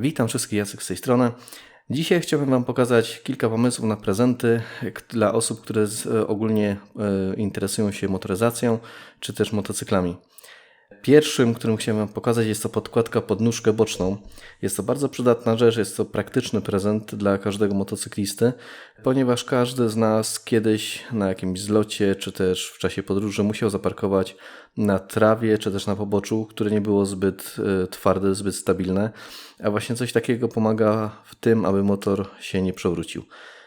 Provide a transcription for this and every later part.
Witam wszystkich, Jacek z tej strony. Dzisiaj chciałbym Wam pokazać kilka pomysłów na prezenty dla osób, które e, ogólnie e, interesują się motoryzacją czy też motocyklami. Pierwszym, którym chciałem Wam pokazać, jest to podkładka pod nóżkę boczną. Jest to bardzo przydatna rzecz, jest to praktyczny prezent dla każdego motocyklisty, ponieważ każdy z nas kiedyś na jakimś zlocie czy też w czasie podróży musiał zaparkować na trawie czy też na poboczu, które nie było zbyt e, twarde, zbyt stabilne, a właśnie coś takiego pomaga w tym, aby motor się nie przewrócił.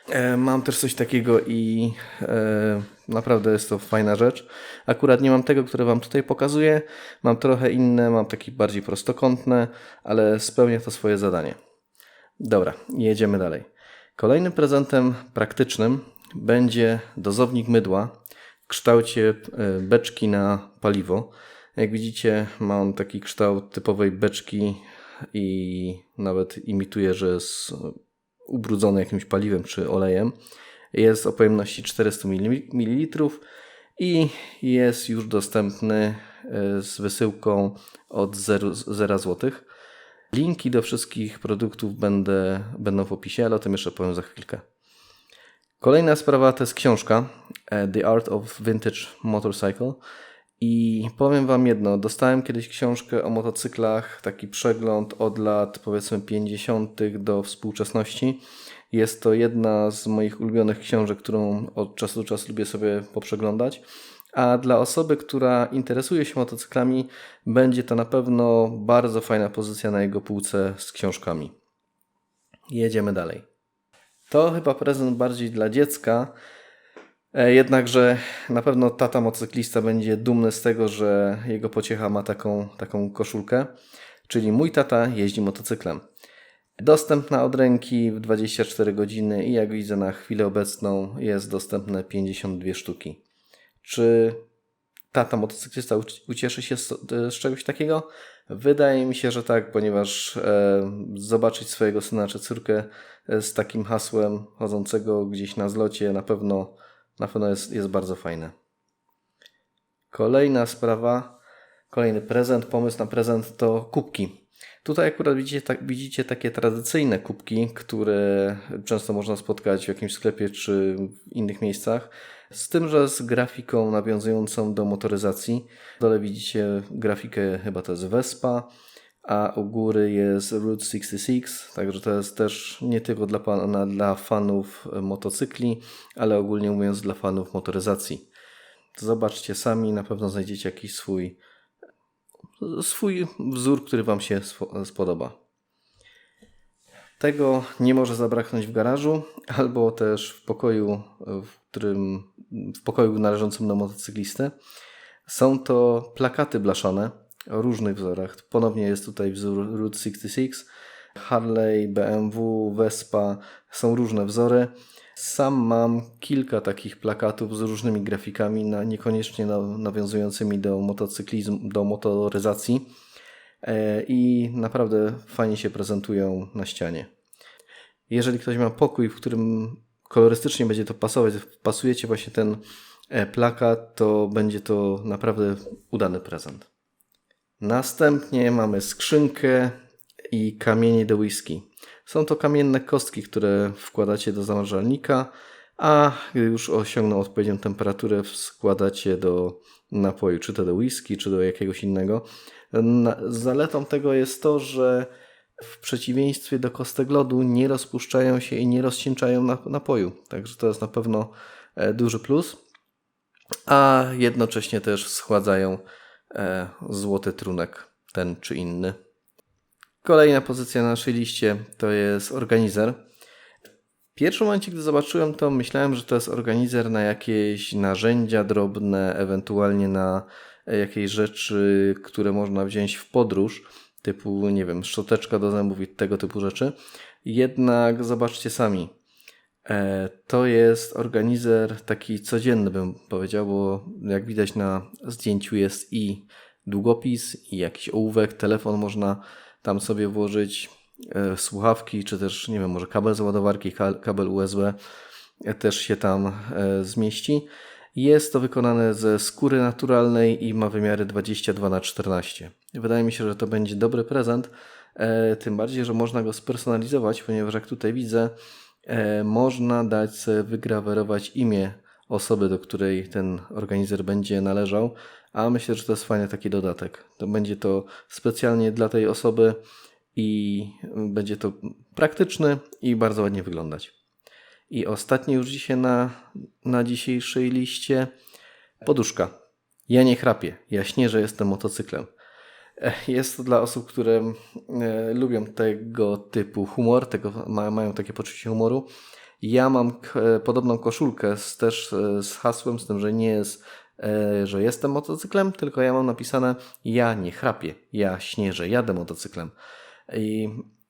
E, Mam też coś takiego i e, naprawdę jest to fajna rzecz. Akurat nie mam tego, które Wam tutaj pokazuję. Mam trochę inne, mam takie bardziej prostokątne, ale spełnia to swoje zadanie. Dobra, jedziemy dalej. Kolejnym prezentem praktycznym będzie dozownik mydła w kształcie e, beczki na paliwo. Jak widzicie, ma on taki kształt typowej beczki i nawet imituje, że jest ubrudzony jakimś paliwem czy olejem. Jest o pojemności 400 ml i jest już dostępny e, z wysyłką od 0, 0 zł. Linki do wszystkich produktów będę, będą w opisie, ale o tym jeszcze powiem za chwilkę. Kolejna sprawa to jest książka e, The Art of Vintage Motorcycle. I powiem Wam jedno, dostałem kiedyś książkę o motocyklach, taki przegląd od lat powiedzmy 50. do współczesności. Jest to jedna z moich ulubionych książek, którą od czasu do czasu lubię sobie poprzeglądać. A dla osoby, która interesuje się motocyklami, będzie to na pewno bardzo fajna pozycja na jego półce z książkami. Jedziemy dalej. To chyba prezent bardziej dla dziecka, Jednakże na pewno tata motocyklista będzie dumny z tego, że jego pociecha ma taką, taką koszulkę. Czyli mój tata jeździ motocyklem. Dostępna od ręki w 24 godziny i jak widzę na chwilę obecną jest dostępne 52 sztuki. Czy tata motocyklista uci- ucieszy się z, z czegoś takiego? Wydaje mi się, że tak, ponieważ e, zobaczyć swojego syna czy córkę e, z takim hasłem chodzącego gdzieś na zlocie na pewno na pewno jest, jest bardzo fajne. Kolejna sprawa, kolejny prezent, pomysł na prezent to kubki. Tutaj akurat widzicie, tak, widzicie takie tradycyjne kubki, które często można spotkać w jakimś sklepie czy w innych miejscach. Z tym, że z grafiką nawiązującą do motoryzacji. W dole widzicie grafikę, chyba to jest Vespa, a u góry jest Route 66, także to jest też nie tylko dla, pana, dla fanów motocykli, ale ogólnie mówiąc dla fanów motoryzacji. Zobaczcie sami, na pewno znajdziecie jakiś swój, swój wzór, który Wam się spo- spodoba. Tego nie może zabraknąć w garażu, albo też w pokoju, w którym w pokoju należącym do motocyklistę. Są to plakaty blaszane o różnych wzorach. Ponownie jest tutaj wzór Route 66, Harley, BMW, Vespa. Są różne wzory. Sam mam kilka takich plakatów z różnymi grafikami, na, niekoniecznie na, nawiązującymi do motocyklizmu, do motoryzacji e, i naprawdę fajnie się prezentują na ścianie. Jeżeli ktoś ma pokój, w którym kolorystycznie będzie to pasować, pasujecie właśnie ten e, plakat, to będzie to naprawdę udany prezent. Następnie mamy skrzynkę i kamienie do whisky. Są to kamienne kostki, które wkładacie do zamrażalnika, a gdy już osiągną odpowiednią temperaturę, składacie do napoju, czy to do whisky, czy do jakiegoś innego. Zaletą tego jest to, że w przeciwieństwie do kostek lodu nie rozpuszczają się i nie rozcieńczają nap- napoju. Także to jest na pewno e, duży plus. A jednocześnie też schładzają e, złoty trunek, ten czy inny. Kolejna pozycja na naszej liście to jest organizer. W pierwszym momencie, gdy zobaczyłem to, myślałem, że to jest organizer na jakieś narzędzia drobne, ewentualnie na e, jakieś rzeczy, które można wziąć w podróż, typu, nie wiem, szczoteczka do zębów i tego typu rzeczy. Jednak zobaczcie sami. E, To jest organizer taki codzienny, bym powiedział, bo jak widać na zdjęciu jest i długopis, i jakiś ołówek, telefon można tam sobie włożyć, e, słuchawki, czy też, nie wiem, może kabel z ładowarki, ka- kabel USB e, też się tam zmieści. Jest to wykonane ze skóry naturalnej i ma wymiary 22 na 14 Wydaje mi się, że to będzie dobry prezent tym bardziej, że można go spersonalizować, ponieważ jak tutaj widzę, można dać sobie wygrawerować imię osoby, do której ten organizer będzie należał, a myślę, że to jest fajny taki dodatek. To będzie to specjalnie dla tej osoby i będzie to praktyczny i bardzo ładnie wyglądać. I ostatni już dzisiaj na, na dzisiejszej liście poduszka. Ja nie chrapię, ja śnię, że jestem motocyklem. Jest to dla osób, które e, lubią tego typu humor, tego, ma, mają takie poczucie humoru. Ja mam e, podobną koszulkę z, też e, z hasłem, z tym, że nie jest, że jestem motocyklem, tylko ja mam napisane ja nie chrapię, ja śnię, że jadę motocyklem. I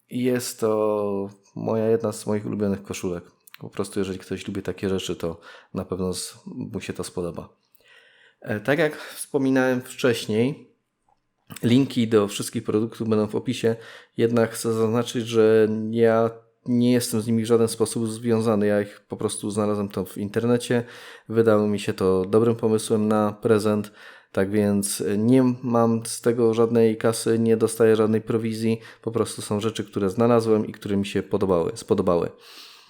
jest to moja jedna z moich ulubionych koszulek. Po prostu jeżeli ktoś lubi takie rzeczy, to na pewno mu się to spodoba. Tak jak wspominałem wcześniej, linki do wszystkich produktów będą w opisie, jednak chcę zaznaczyć, że ja nie jestem z nimi w żaden sposób związany. Ja ich po prostu znalazłem to w internecie. Wydało mi się to dobrym pomysłem na prezent. Tak więc nie mam z tego żadnej kasy, nie dostaję żadnej prowizji. Po prostu są rzeczy, które znalazłem i które mi się podobały, spodobały.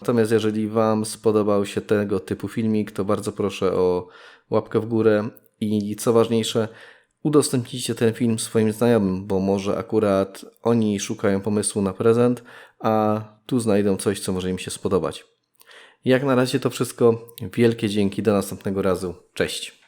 Natomiast jeżeli Wam spodobał się tego typu filmik, to bardzo proszę o łapkę w górę i co ważniejsze, udostępnijcie ten film swoim znajomym, bo może akurat oni szukają pomysłu na prezent, a tu znajdą coś, co może im się spodobać. Jak na razie to wszystko. Wielkie dzięki, do następnego razu. Cześć.